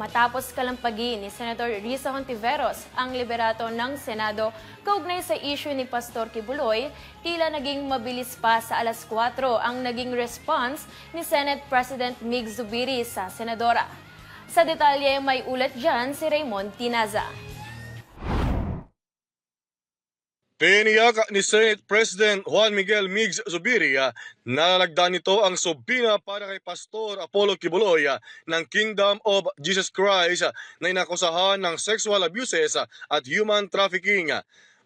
matapos kalampagin ni Senator Risa Hontiveros ang liberato ng Senado kaugnay sa issue ni Pastor Kibuloy, tila naging mabilis pa sa alas 4 ang naging response ni Senate President Mig Zubiri sa Senadora. Sa detalye, may ulat dyan si Raymond Tinaza. Tiniyak ni Senate President Juan Miguel Migs Zubiria na lalagdan nito ang subina para kay Pastor Apollo Kibuloy ng Kingdom of Jesus Christ na inakusahan ng sexual abuses at human trafficking.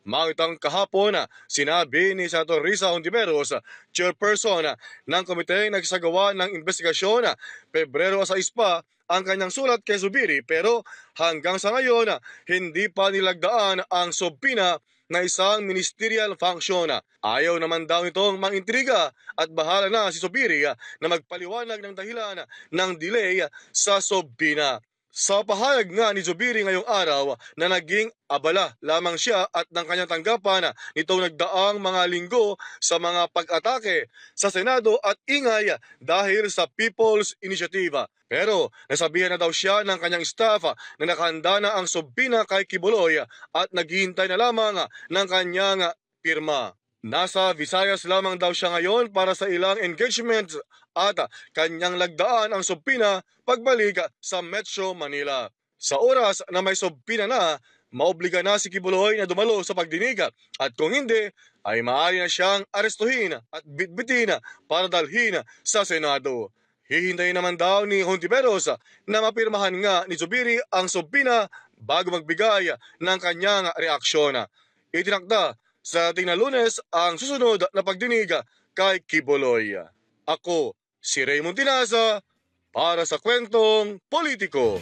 Mangitang kahapon, ah, sinabi ni Senator Risa Hontiveros, ah, chairperson ng komite nagsagawa ng investigasyon, Pebrero 6 pa ang kanyang sulat kay Zubiri pero hanggang sa ngayon hindi pa nilagdaan ang subpina na isang ministerial function. Ayaw naman daw nitong mangintriga at bahala na si Zubiri ah, na magpaliwanag ng dahilan ah, ng delay ah, sa subpina. Sa pahayag nga ni Zubiri ngayong araw na naging abala lamang siya at ng kanyang tanggapan nitong nagdaang mga linggo sa mga pag-atake sa Senado at ingay dahil sa People's Initiative. Pero nasabihan na daw siya ng kanyang staff na nakahanda na ang subpina kay Kibuloy at naghihintay na lamang ng kanyang pirma. Nasa Visayas lamang daw siya ngayon para sa ilang engagements at kanyang lagdaan ang subpina pagbalik sa Metro Manila. Sa oras na may subpina na, maobliga na si Kibuloy na dumalo sa pagdinig at kung hindi, ay maaari na siyang arestuhin at bitbitin para dalhin sa Senado. Hihintayin naman daw ni Hontiveros na mapirmahan nga ni Zubiri ang subpina bago magbigay ng kanyang reaksyon. Itinakda sa tingnan lunes ang susunod na pagdinig kay Kibuloy. Ako, si Raymond Tinaza, para sa kwentong politiko.